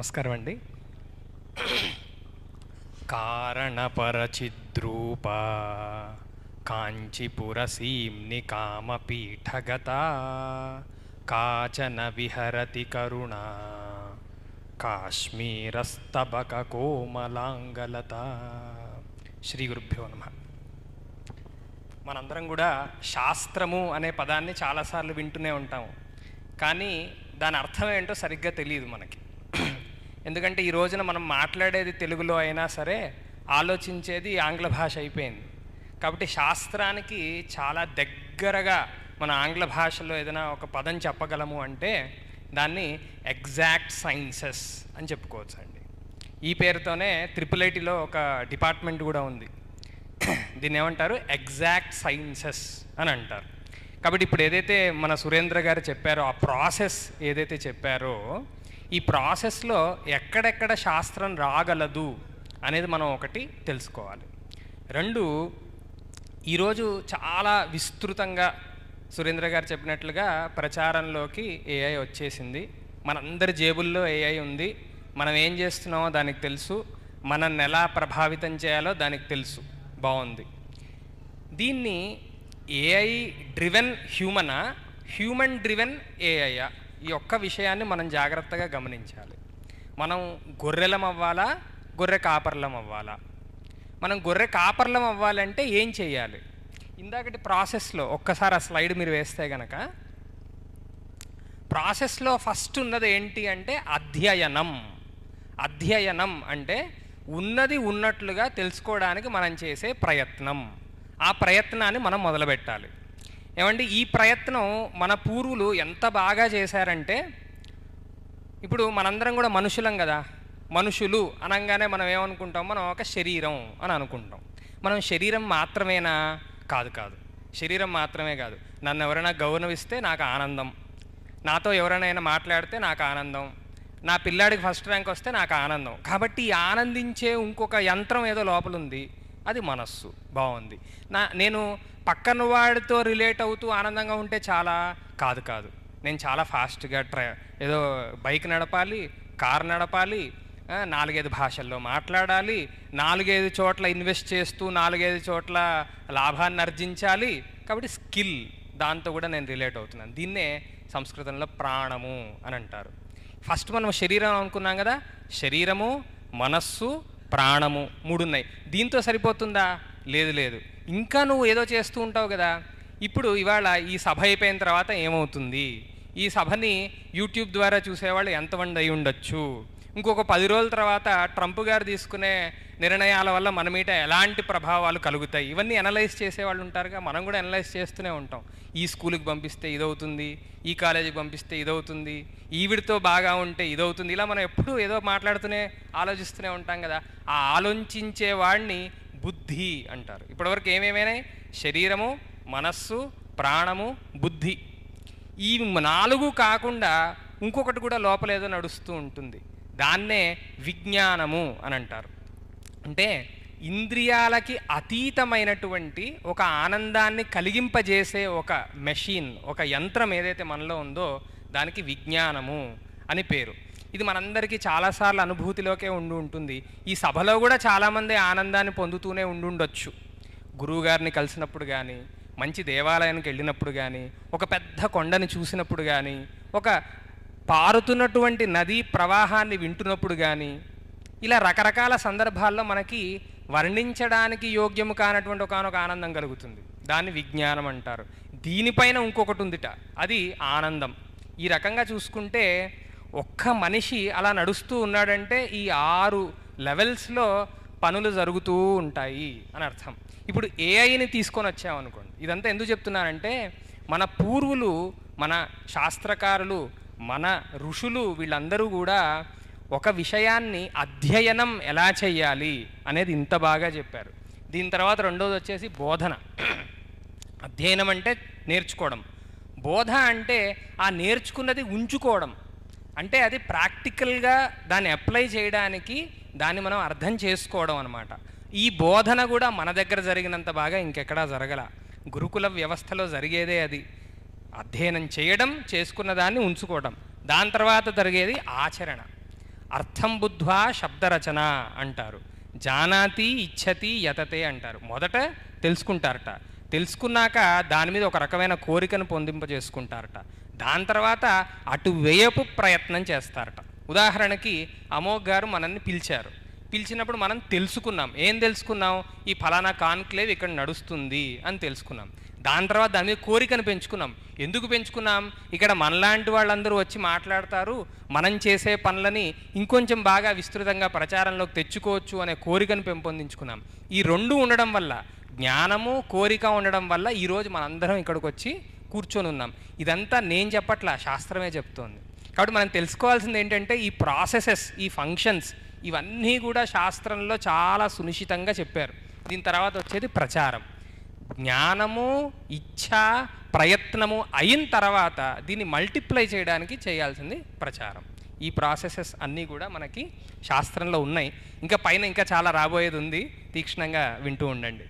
నమస్కారం అండి. కారణపరచిద్రూప కాంచీపురసీమ్ని కామపీఠగత కాచన విహరతి కరుణ కాశ్మీరస్తబక కోమలాంగలత. శ్రీ గురుభ్యో నమ. మనందరం కూడా శాస్త్రము అనే పదాన్ని చాలాసార్లు వింటూనే ఉంటాము. కానీ దాని అర్థం ఏంటో సరిగ్గా తెలియదు మనకి. ఎందుకంటే ఈ రోజున మనం మాట్లాడేది తెలుగులో అయినా సరే ఆలోచించేది ఆంగ్ల భాష అయిపోయింది. కాబట్టి శాస్త్రానికి చాలా దగ్గరగా మన ఆంగ్ల భాషలో ఏదైనా ఒక పదం చెప్పగలము అంటే దాన్ని ఎగ్జాక్ట్ సైన్సెస్ అని చెప్పుకోవచ్చు అండి ఈ పేరుతోనే త్రిపుల్ ఐటీలో ఒక డిపార్ట్మెంట్ కూడా ఉంది. దీన్ని ఏమంటారు? ఎగ్జాక్ట్ సైన్సెస్ అని అంటారు. కాబట్టి ఇప్పుడు ఏదైతే మన సురేంద్ర గారు చెప్పారో ఆ ప్రాసెస్ ఏదైతే చెప్పారో ఈ ప్రాసెస్లో ఎక్కడెక్కడ శాస్త్రం రాగలదు అనేది మనం ఒకటి తెలుసుకోవాలి. రెండు ఈరోజు చాలా విస్తృతంగా సురేంద్ర గారు చెప్పినట్లుగా ప్రచారంలోకి ఏఐ వచ్చేసింది. మనందరి జేబుల్లో ఏఐ ఉంది. మనం ఏం చేస్తున్నామో దానికి తెలుసు. మనల్ని ఎలా ప్రభావితం చేయాలో దానికి తెలుసు. బాగుంది. దీన్ని ఏఐ డ్రివెన్ హ్యూమనా? హ్యూమన్ డ్రివెన్ ఏఐయా ఈ ఒక్క విషయాన్ని మనం జాగ్రత్తగా గమనించాలి. మనం గొర్రెలం అవ్వాలా గొర్రె కాపర్లం అవ్వాలా మనం గొర్రె కాపర్లం అవ్వాలంటే ఏం చేయాలి? ఇందాకటి ప్రాసెస్లో ఒక్కసారి ఆ స్లైడ్ మీరు వేస్తే గనక ప్రాసెస్లో ఫస్ట్ ఉన్నది ఏంటి అంటే అధ్యయనం. అధ్యయనం అంటే ఉన్నది ఉన్నట్లుగా తెలుసుకోవడానికి మనం చేసే ప్రయత్నం. ఆ ప్రయత్నాన్ని మనం మొదలుపెట్టాలి. ఏమండి ఈ ప్రయత్నం మన పూర్వులు ఎంత బాగా చేశారంటే ఇప్పుడు మనందరం కూడా మనుషులం కదా. మనుషులు అనగానే మనం ఏమనుకుంటాం? మనం ఒక శరీరం అని అనుకుంటాం. మనం శరీరం మాత్రమేనా? కాదు కాదు. శరీరం మాత్రమే కాదు. నన్ను ఎవరైనా గౌరవిస్తే నాకు ఆనందం. నాతో ఎవరైనా మాట్లాడితే నాకు ఆనందం. నా పిల్లాడికి ఫస్ట్ ర్యాంక్ వస్తే నాకు ఆనందం. కాబట్టి ఆనందించే ఇంకొక యంత్రం ఏదో లోపల ఉంది అది మనస్సు. బాగుంది నా నేను పక్కన వాడితో రిలేట్ అవుతూ ఆనందంగా ఉంటే చాలా కాదు కాదు. నేను చాలా ఫాస్ట్గా ట్రై ఏదో బైక్ నడపాలి కార్ నడపాలి నాలుగైదు భాషల్లో మాట్లాడాలి నాలుగైదు చోట్ల ఇన్వెస్ట్ చేస్తూ నాలుగైదు చోట్ల లాభాన్ని ఆర్జించాలి కాబట్టి స్కిల్ దాంతో కూడా నేను రిలేట్ అవుతున్నాను. దీన్నే సంస్కృతంలో ప్రాణము అని అంటారు. ఫస్ట్ మనం శరీరం అనుకున్నాం కదా? శరీరము మనస్సు ప్రాణము మూడు ఉన్నాయి దీంతో సరిపోతుందా? లేదు లేదు. ఇంకా నువ్వు ఏదో చేస్తూ ఉంటావు కదా. ఇప్పుడు ఇవాళ ఈ సభ అయిపోయిన తర్వాత ఏమవుతుంది? ఈ సభని యూట్యూబ్ ద్వారా చూసేవాళ్ళు ఎంతమంది అయి ఉండొచ్చు? ఇంకొక పది రోజుల తర్వాత ట్రంప్ గారు తీసుకునే నిర్ణయాల వల్ల మన మీద ఎలాంటి ప్రభావాలు కలుగుతాయి? ఇవన్నీ అనలైజ్ చేసేవాళ్ళు ఉంటారుగా మనం కూడా అనలైజ్ చేస్తూనే ఉంటాం. ఈ స్కూల్కి పంపిస్తే ఇదవుతుంది ఈ కాలేజీకి పంపిస్తే ఇదవుతుంది ఈవిడితో బాగా ఉంటే ఇదవుతుంది. ఇలా మనం ఎప్పుడూ ఏదో మాట్లాడుతూనే ఆలోచిస్తూనే ఉంటాం కదా. ఆ ఆలోచించే వాడిని బుద్ధి అంటారు. ఇప్పటివరకు ఏమేమైనాయి? శరీరము మనస్సు ప్రాణము బుద్ధి. ఈ నాలుగు కాకుండా ఇంకొకటి కూడా లోపలేదో నడుస్తూ ఉంటుంది. దాన్నే విజ్ఞానము అని అంటారు అంటే ఇంద్రియాలకి అతీతమైనటువంటి ఒక ఆనందాన్ని కలిగింపజేసే ఒక మెషిన్ ఒక యంత్రం ఏదైతే మనలో ఉందో దానికి విజ్ఞానము అని పేరు. ఇది మనందరికీ చాలాసార్లు అనుభూతిలోకే ఉండి ఉంటుంది. ఈ సభలో కూడా చాలామంది ఆనందాన్ని పొందుతూనే ఉండుండొచ్చు గురువుగారిని కలిసినప్పుడు కానీ మంచి దేవాలయానికి వెళ్ళినప్పుడు కానీ ఒక పెద్ద కొండని చూసినప్పుడు కానీ ఒక పారుతున్నటువంటి నదీ ప్రవాహాన్ని వింటున్నప్పుడు కానీ ఇలా రకరకాల సందర్భాల్లో మనకి వర్ణించడానికి యోగ్యము కానటువంటి ఒకనొక ఆనందం కలుగుతుంది. దాన్ని విజ్ఞానం అంటారు. దీనిపైన ఇంకొకటి ఉందిట. అది ఆనందం. ఈ రకంగా చూసుకుంటే ఒక్క మనిషి అలా నడుస్తూ ఉన్నాడంటే ఈ ఆరు లెవెల్స్లో పనులు జరుగుతూ ఉంటాయి అని అర్థం. ఇప్పుడు ఏఐని తీసుకొని వచ్చామనుకోండి. ఇదంతా ఎందుకు చెప్తున్నానంటే మన పూర్వులు మన శాస్త్రకారులు మన ఋషులు వీళ్ళందరూ కూడా ఒక విషయాన్ని అధ్యయనం ఎలా చేయాలి అనేది ఇంత బాగా చెప్పారు. దీని తర్వాత రెండోది వచ్చేసి బోధన. అధ్యయనం అంటే నేర్చుకోవడం. బోధ అంటే ఆ నేర్చుకున్నది ఉంచుకోవడం. అంటే అది ప్రాక్టికల్గా దాన్ని అప్లై చేయడానికి దాన్ని మనం అర్థం చేసుకోవడం అనమాట ఈ బోధన కూడా మన దగ్గర జరిగినంత బాగా ఇంకెక్కడా జరగల. గురుకుల వ్యవస్థలో జరిగేదే అది. అధ్యయనం చేయడం చేసుకున్న దాన్ని ఉంచుకోవడం. దాని తర్వాత జరిగేది ఆచరణ. అర్థం బుద్ధ్వా శబ్దరచన అంటారు. జానాతి ఇచ్చతి యతతే అంటారు. మొదట తెలుసుకుంటారట. తెలుసుకున్నాక దాని మీద ఒక రకమైన కోరికను పొందింపజేసుకుంటారట. దాని తర్వాత అటు వేయపు ప్రయత్నం చేస్తారట. ఉదాహరణకి అమోఘ్ గారు మనల్ని పిలిచారు. పిలిచినప్పుడు మనం తెలుసుకున్నాం. ఏం తెలుసుకున్నాం? ఈ ఫలానా కాన్క్లేవ్ ఇక్కడ నడుస్తుంది అని తెలుసుకున్నాం. దాని తర్వాత దాని మీద కోరికను పెంచుకున్నాం. ఎందుకు పెంచుకున్నాం? ఇక్కడ మనలాంటి వాళ్ళందరూ వచ్చి మాట్లాడతారు. మనం చేసే పనులని ఇంకొంచెం బాగా విస్తృతంగా ప్రచారంలోకి తెచ్చుకోవచ్చు అనే కోరికను పెంపొందించుకున్నాం. ఈ రెండు ఉండడం వల్ల జ్ఞానము కోరిక ఉండడం వల్ల ఈరోజు మనందరం ఇక్కడికి వచ్చి కూర్చొని ఉన్నాం. ఇదంతా నేను చెప్పట్లా శాస్త్రమే చెప్తోంది. కాబట్టి మనం తెలుసుకోవాల్సింది ఏంటంటే ఈ ప్రాసెసెస్ ఈ ఫంక్షన్స్ ఇవన్నీ కూడా శాస్త్రంలో చాలా సునిశ్చితంగా చెప్పారు. దీని తర్వాత వచ్చేది ప్రచారం. జ్ఞానము ఇచ్ఛ ప్రయత్నము అయిన తర్వాత దీన్ని మల్టిప్లై చేయడానికి చేయాల్సింది ప్రచారం. ఈ ప్రాసెసెస్ అన్నీ కూడా మనకి శాస్త్రంలో ఉన్నాయి. ఇంకా పైన ఇంకా చాలా రాబోయేది ఉంది. తీక్షణంగా వింటూ ఉండండి.